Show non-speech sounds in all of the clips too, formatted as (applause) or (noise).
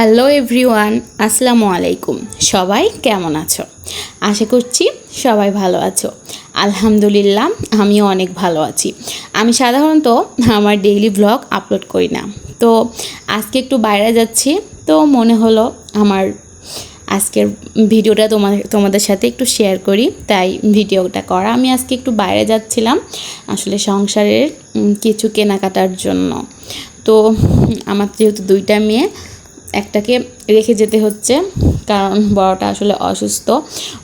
Hello everyone, আসসালামু আলাইকুম। সবাই কেমন আছো? আশা করছি সবাই ভালো আছো। আলহামদুলিল্লাহ, আমিও অনেক ভালো আছি। আমি সাধারণত আমার ডেইলি ব্লগ আপলোড করি না। তো আজকে একটু বাইরে যাচ্ছি। তো মনে হলো আমার আজকের ভিডিওটা তোমাদের তোমাদের সাথে একটু শেয়ার করি। তাই ভিডিওটা করা। আমি আজকে একটু বাইরে যাচ্ছিলাম আসলে সংসারের কিছু কেনাকাটার জন্য। তো আমার যেহেতু দুইটা মেয়ে একটাকে রেখে যেতে হচ্ছে, কারণ বড়টা আসলে অসুস্থ।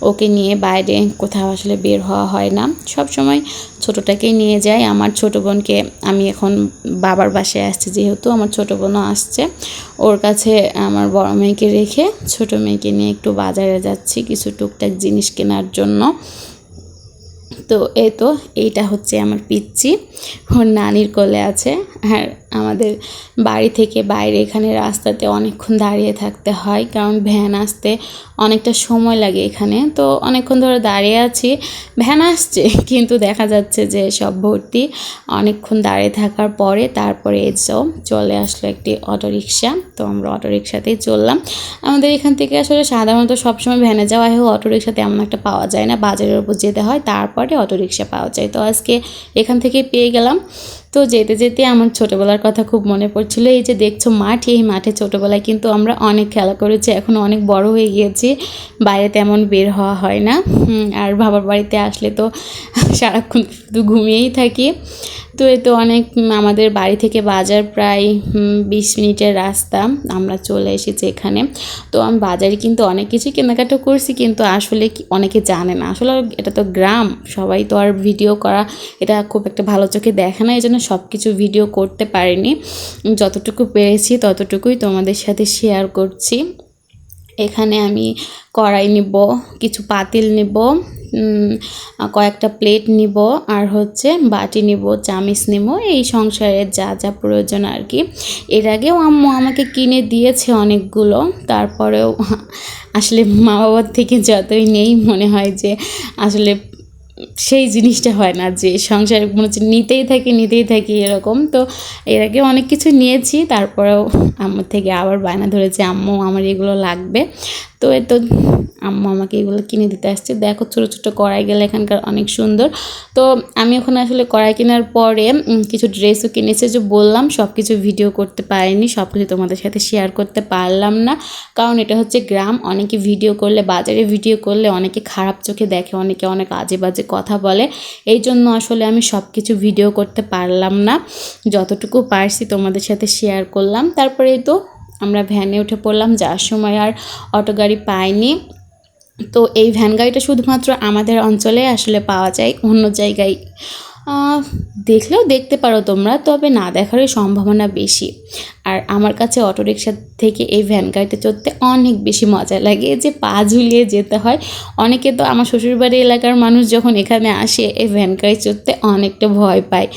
ওকে নিয়ে বাইরে কোথাও আসলে বের হওয়া হয় না। সব সময় ছোটোটাকেই নিয়ে যাই। আমার ছোটো বোনকে আমি এখন বাবার বাসায় আসছি, যেহেতু আমার ছোটো বোনও আসছে। ওর কাছে আমার বড় মেয়েকে রেখে ছোটো মেয়েকে নিয়ে একটু বাজারে যাচ্ছি কিছু টুকটাক জিনিস কেনার জন্য। তো এ তো, এইটা হচ্ছে আমার পিচ্ছি ওর নানির কোলে আছে। আর আমাদের বাড়ি থেকে বাইরে এখানে রাস্তাতে অনেকক্ষণ দাঁড়িয়ে থাকতে হয়, কারণ ভ্যান আসতে অনেকটা সময় লাগে এখানে। তো অনেকক্ষণ ধরে দাঁড়িয়ে আছি, ভ্যান আসছে, (laughs) কিন্তু দেখা যাচ্ছে যে সব ভর্তি। অনেকক্ষণ দাঁড়িয়ে থাকার পরে তারপরে যে চলে আসলো একটি অটোরিকশা। তো আমরা অটোরিকশাতেই চললাম। আমাদের এখান থেকে আসলে সাধারণত সবসময় ভ্যানে যাওয়া হয় অটোরিকশা তেমন একটা পাওয়া যায় না, বাজারের উপর যেতে হয়, তারপরে অটোরিকশা পাওয়া যায়। তো আজকে এখান থেকে পেয়ে গেলাম। তো যেতে যেতে আমার ছোটোবেলার কথা খুব মনে পড়ছিল। এই যে দেখছ মাঠ, এই মাঠে ছোটোবেলায় কিন্তু আমরা অনেক খেলা করেছি। এখন অনেক বড় হয়ে গিয়েছি, বাইরে তেমন বের হওয়া হয় না। আর বাবার বাড়িতে আসলে তো সারাক্ষণ শুধু ঘুমিয়েই থাকি। তো এই তো অনেক আমাদের বাড়ি থেকে বাজার প্রায় বিশ মিনিটের রাস্তা আমরা চলে এসেছি এখানে। তো আমি বাজারে কিন্তু অনেক কিছু কেনাকাটা করছি কিন্তু আসলে অনেকে জানে না। আসলে এটা তো গ্রাম, সবাই তো আর ভিডিও করা, এটা খুব একটা ভালো চোখে দেখে না এই জন্য সব কিছু ভিডিও করতে পারিনি। যতটুকু পেরেছি ততটুকুই তোমাদের সাথে শেয়ার করছি। এখানে আমি কড়াই নিব, কিছু পাতিল নিব কয়েকটা প্লেট নিব আর হচ্ছে বাটি নিব, চামিচ নিব, এই সংসারের যা যা প্রয়োজন আর কি। এর আগেও আম্মু আমাকে কিনে দিয়েছে অনেকগুলো, তারপরেও আসলে মা বাবার থেকে যতই নেই, মনে হয় যে আসলে সেই জিনিসটা হয় না, যে সংসারে মনে হচ্ছে নিতেই থাকি নিতেই থাকি এরকম। তো এর আগে অনেক কিছু নিয়েছি, তারপরেও আম্মুর থেকে আবার বায়না ধরেছে, আম্মু, আমার এগুলো লাগবে। তো এ তো আম্মু আমাকে এগুলো কিনে দিতে আসছে। দেখো ছোটো ছোটো কড়াই গেলে এখানকার অনেক সুন্দর। তো আমি ওখানে আসলে কড়াই কেনার পরে কিছু ড্রেসও কিনেছে। যে বললাম সব কিছু ভিডিও করতে পারিনি সব কিছু তোমাদের সাথে শেয়ার করতে পারলাম না। কারণ এটা হচ্ছে গ্রাম, অনেকে ভিডিও করলে, বাজারে ভিডিও করলে অনেকে খারাপ চোখে দেখে, অনেকে অনেক আজে বাজে কথা বলে। এই জন্য আসলে আমি সব কিছু ভিডিও করতে পারলাম না। যতটুকু পারছি তোমাদের সাথে শেয়ার করলাম। তারপরে তো আমরা ভ্যানে উঠে পড়লাম, যাওয়ার সময় আর অটো গাড়ি পাইনি। তো এই ভ্যান গাড়িটা শুধুমাত্র আমাদের অঞ্চলে আসলে পাওয়া যায়, অন্য জায়গায়। দেখলেও দেখতে পারো তোমরা, তবে না দেখারই সম্ভাবনা বেশি। আর আমার কাছে অটোরিকশা থেকে এই ভ্যান গাড়িতে চড়তে অনেক বেশি মজা লাগে যে পা ঝুলিয়ে যেতে হয়। অনেকে তো আমার শ্বশুরবাড়ি এলাকার মানুষ যখন এখানে আসে, এই ভ্যান গাড়ি চড়তে অনেকটা ভয় পায়।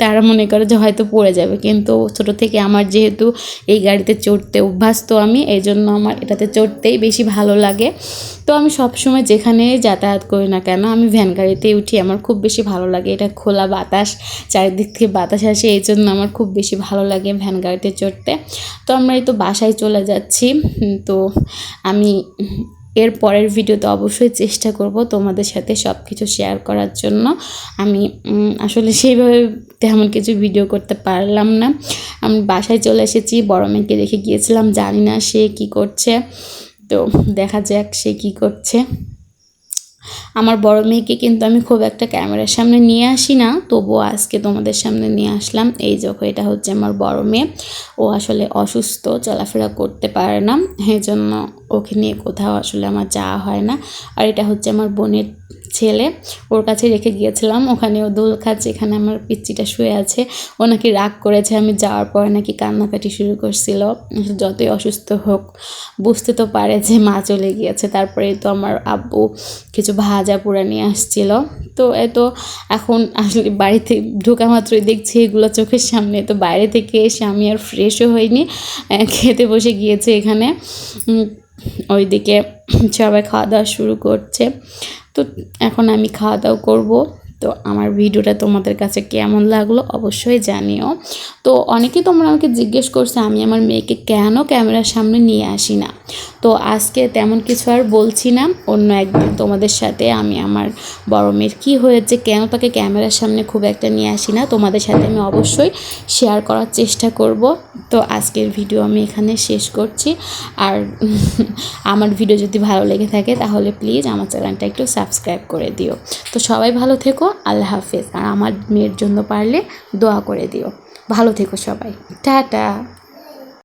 তারা মনে করে যে হয়তো পড়ে যাবে। কিন্তু ছোটো থেকে আমার যেহেতু এই গাড়িতে চড়তে অভ্যাস তো আমি, এই জন্য আমার এটাতে চড়তেই বেশি ভালো লাগে। তো আমি সবসময় যেখানে যাতায়াত করি না কেন, আমি ভ্যান গাড়িতেই উঠি। আমার খুব বেশি ভালো লাগে। এটা খোলা বাতাস, চারিদিক থেকে বাতাস আসে, এই জন্য আমার খুব বেশি ভালো লাগে ভ্যান গাড়িতে চড়তে তো আমরা এই তো বাসায় চলে যাচ্ছি। তো আমি এর পরের ভিডিওতে অবশ্যই চেষ্টা করব তোমাদের সাথে সব কিছু শেয়ার করার জন্য। আমি আসলে সেইভাবে তেমন কিছু ভিডিও করতে পারলাম না। আমি বাসায় চলে এসেছি, বড় মেয়েকে রেখে গিয়েছিলাম। জানি না সে কি করছে। তো দেখা যাক সে কি করছে। আমার বড় মেয়েকে কিন্তু আমি খুব একটা ক্যামেরার সামনে নিয়ে আসি না, তবুও আজকে তোমাদের সামনে নিয়ে আসলাম। এই যখন এটা হচ্ছে আমার বড় মেয়ে। ও আসলে অসুস্থ, চলাফেরা করতে পারে না সেই জন্য ওকে নিয়ে কোথাও আসলে আমার যাওয়া হয় না। আর এটা হচ্ছে আমার বোনের ছেলে। ওর কাছে রেখে গিয়েছিলাম। ওখানে ও দোল খাচ্ছে, এখানে আমার পিচ্চিটা শুয়ে আছে। ও নাকি রাগ করেছে আমি যাওয়ার পরে নাকি কান্নাকাটি শুরু করছিল। যতই অসুস্থ হোক, বুঝতে তো পারে যে মা চলে গিয়েছে। তারপরে তো আমার আব্বু কিছু ভাজা পোড়া নিয়ে আসছিল। তো এ তো এখন আসলে বাড়িতে ঢোকা মাত্রই দেখছি এগুলো চোখের সামনে। তো বাইরে থেকে এসে আমি আর ফ্রেশও হইনি। খেতে বসে গিয়েছে এখানে। ওইদিকে সবাই খাওয়া দাওয়া শুরু করছে। তো এখন আমি খাওয়া দাওয়া করব। তো আমার ভিডিওটা তোমাদের কাছে কেমন লাগল অবশ্যই জানিও। তো অনেকেই তোমরা আমাকে জিজ্ঞেস করছে, আমি আমার মেয়েকে কেন ক্যামেরার সামনে নিয়ে আসি না? তো আজকে তেমন কিছু আর বলছি না। অন্য একদিন তোমাদের সাথে আমি আমার বড় মেয়ের কী হয়েছে, কেন তাকে ক্যামেরার সামনে খুব একটা নিয়ে আসি না, তোমাদের সাথে আমি অবশ্যই শেয়ার করার চেষ্টা করব। তো আজকের ভিডিও আমি এখানে শেষ করছি। আর (laughs) আমার ভিডিও যদি ভালো লেগে থাকে তাহলে প্লিজ আমার চ্যানেলটা একটু সাবস্ক্রাইব করে দিও। তো সবাই ভালো থেকো আল্লাহ হাফেজ। আর আমার মেয়ের জন্য পারলে দোয়া করে দিও। ভালো থেকো সবাই। টাটা।